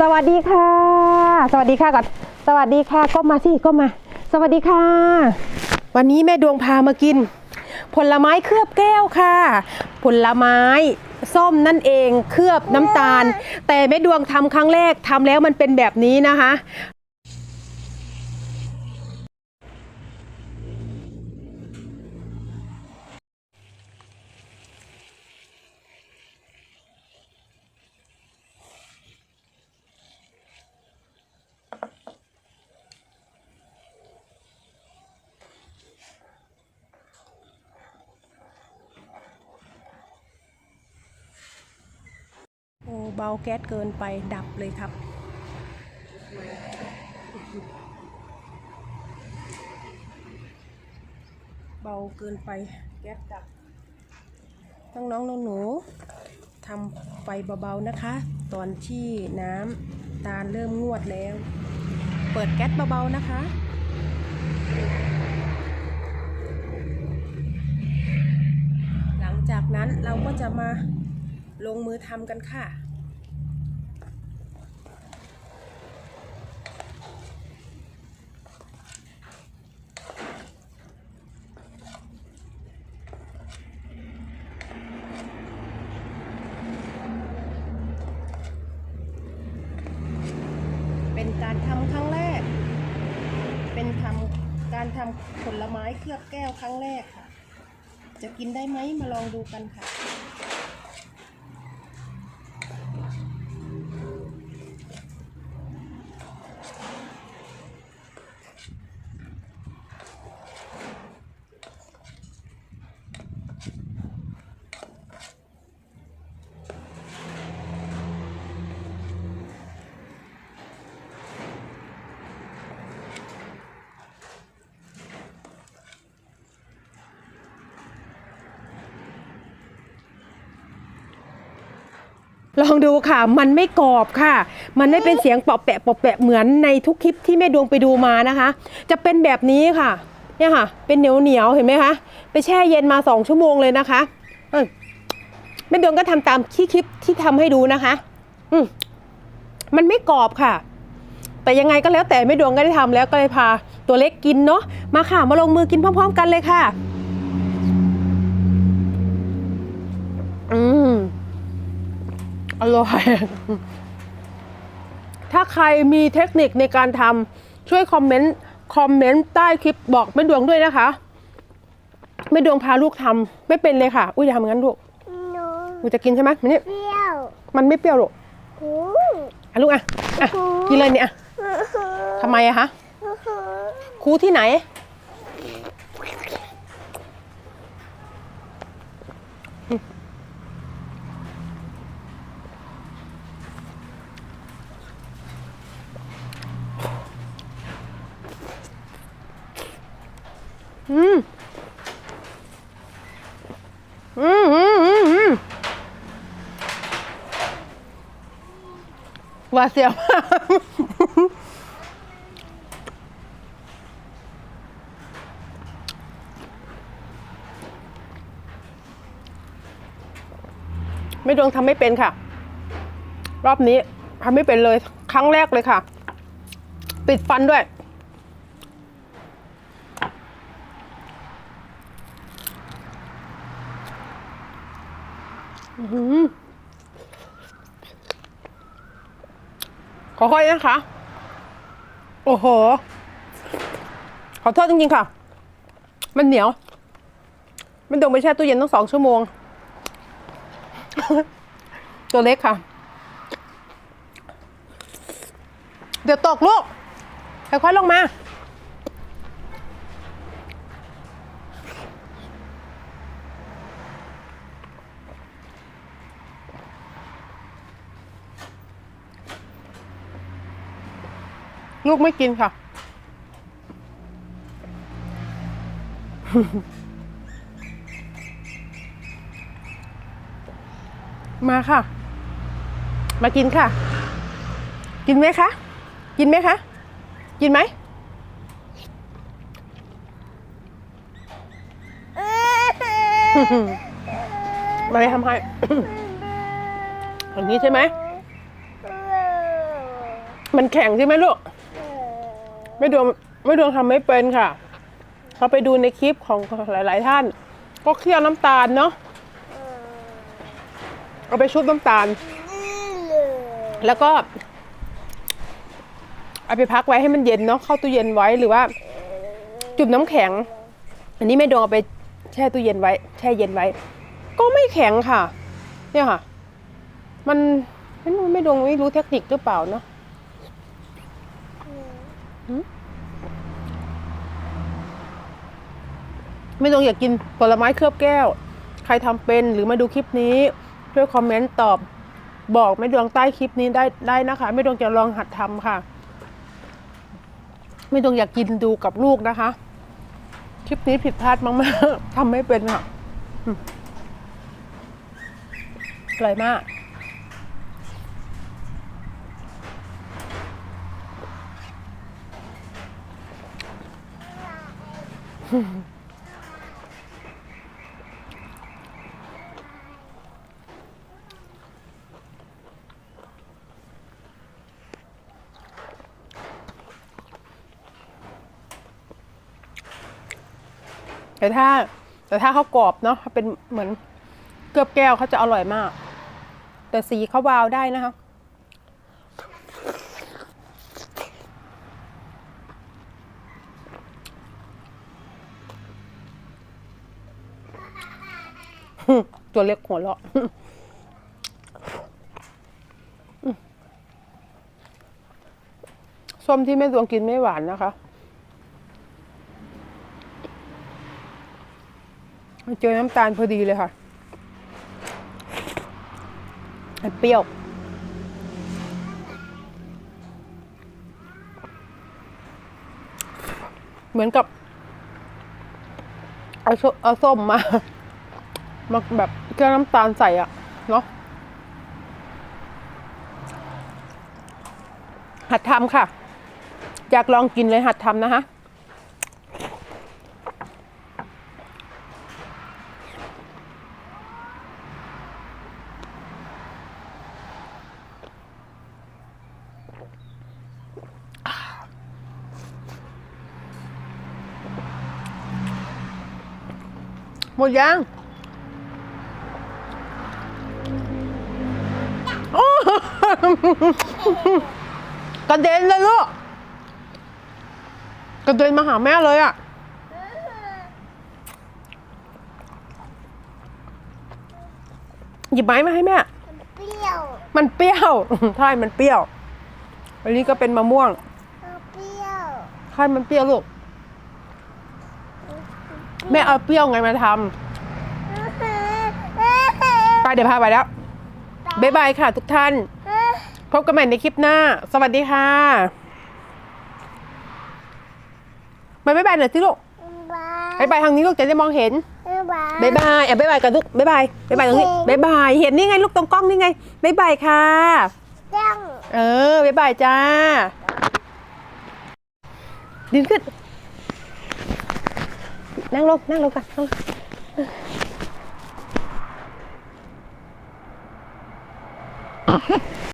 สวัสดีค่ะ สวัสดีค่ะก่อนสวัสดีค่ะก็มาสิก็มา สวัสดีค่ะ วันนี้แม่ดวงพามากิน ผลไม้เคลือบแก้วค่ะ ผลไม้ส้มนั่นเองเคลือบน้ำตาล แต่แม่ดวงทำครั้งแรกทำแล้วมันเป็นแบบนี้นะคะ เบาแก๊สเกินไปดับเลยครับ เบาเกินไปแก๊สดับน้งน้องน้องหนูทำไฟเบาๆนะคะ ตอนที่น้ำตาลเริ่มงวดแล้ว เปิดแก๊สเบาๆนะคะหลังจากนั้นเราก็จะมาลงมือทำกันค่ะ เป็นการ ทำครั้งแรก เป็นทำการทำผลไม้เคลือบแก้วครั้งแรกค่ะ จะกินได้ไหมมาลองดูกันค่ะ ลองดูค่ะ มันไม่กรอบค่ะ มันไม่เป็นเสียงเปาะแปะเปาะแปะเหมือนในทุกคลิปที่แม่ดวงไปดูมานะคะ จะเป็นแบบนี้ค่ะ เนี่ยค่ะ เป็นเหนียวเหนียวเห็นไหมคะ ไปแช่เย็นมาสองชั่วโมงเลยนะคะอแม่ดวงก็ทำตามที่คลิปที่ทำให้ดูนะคะ อืมมันไม่กรอบค่ะ แต่ยังไงก็แล้วแต่แม่ดวงก็ได้ทำแล้วก็เลยพา ตัวเล็กกินเนาะ มาค่ะ มาลงมือกินพร้อม ๆ กันเลยค่ะ อร่อย ถ้าใครมีเทคนิคในการทำช่วยคอมเมนต์คอมเมนต์ใต้คลิปบอกแม่ดวงด้วยนะคะ แม่ดวงพาลูกทำไม่เป็นเลยค่ะ อุ้ยอย่าทำงั้นลูกหนูหนูจะกินใช่ไหมมันนี่เปรี้ยวมันไม่เปรี้ยวหรอกหูอะลูกอะอะกินเลยเนี่ยอะทำไมอะคะครูที่ไหน อืมอืมอืมอืมอืมหว่าเสียวมากไม่ดวงทำไม่เป็นค่ะ รอบนี้ทำไม่เป็นเลย ครั้งแรกเลยค่ะ ปิดฟันด้วย อื้อหือ ขอค่อยนะคะ โอ้โห ขอโทษจริงๆค่ะ มันเหนียว มันต้องไปแช่ตู้เย็นตั้งสองชั่วโมง ตัวเล็กค่ะ เดี๋ยวตกลูกค่อยๆลงมา ลูกไม่กินค่ะ มาค่ะ มากินค่ะ กินไหมคะ กินไหมคะ กินไหมมาเลยทำให้อย่างนี้ใช่ไหม มันแข็งใช่ไหมลูก ไม่ดวงไม่ดวงทำไม่เป็นค่ะเขาไปดูในคลิปของหลาย ๆ ท่าน ก็เคี่ยวน้ำตาลเนาะเอาไปชุบน้ำตาล แล้วก็เอาไปพักไว้ให้มันเย็นเนาะเข้าตู้เย็นไว้หรือว่า จุ่มน้ำแข็ง อันนี้แม่ดวงเอาไปแช่ตู้เย็นไว้ แช่เย็นไว้ ก็ไม่แข็งค่ะ เนี่ยค่ะ มันไม่รู้ไม่ดวงไม่รู้เทคนิคหรือเปล่าเนาะ ไม่ต้องอยากกินผลไม้เคลือบแก้ว ใครทำเป็นหรือมาดูคลิปนี้ช่วยคอมเมนต์ตอบบอกไม่ดวงใต้คลิปนี้ได้ได้นะคะ ไม่ดวงจะลองหัดทำค่ะ ไม่ดวงอยากกินดูกับลูกนะคะ คลิปนี้ผิดพลาดมากๆทำไม่เป็นค่ะอืมอร่อยมาก แต่ถ้า แต่ถ้าเขากรอบเนาะเป็นเหมือนเกือบแก้วเขาจะอร่อยมาก แต่สีเขาวาวได้นะคะ ตัวเล็กหัวเราะส้มที่แม่ดวงกินไม่หวานนะคะเจอน้ำตาลพอดีเลยค่ะเปรี้ยวเหมือนกับ เอาเอาส้มมา มาแบบเครื่องน้ำตาลใส่อะเนาะหัดทำค่ะ อยากลองกินเลยหัดทำนะคะหมดยัง กระเด็นเลยลูกกระเด็นมาหาแม่เลยอะ่ะหยิบไม้มาให้แม่ เปรี้ยว มันเปรี้ยวใช่มันเปรี้ยว อันนี้ก็เป็นมะม่วง เปรี้ยวใช่มันเปรี้ยวลูก แม่เอาเปรี้ยวไงมาทำไปเดี๋ยวพาไปแล้ว บ๊ายบายค่ะทุกท่าน พบกันใหม่ในคลิปหน้า สวัสดีค่ะมาบ๊ายบายหน่อยสิลูกบ๊ายบายทางนี้ลูกจะได้มองเห็นบายบายอ่บายบายกันลูกบายบายบายบายตรงนี้บายบาย เห็นนี่ไงลูกตรงกล้องนี่ไงบายบายค่ะเออบายบายจ้า ดินขึ้น นั่งลงนั่งลงกันอะ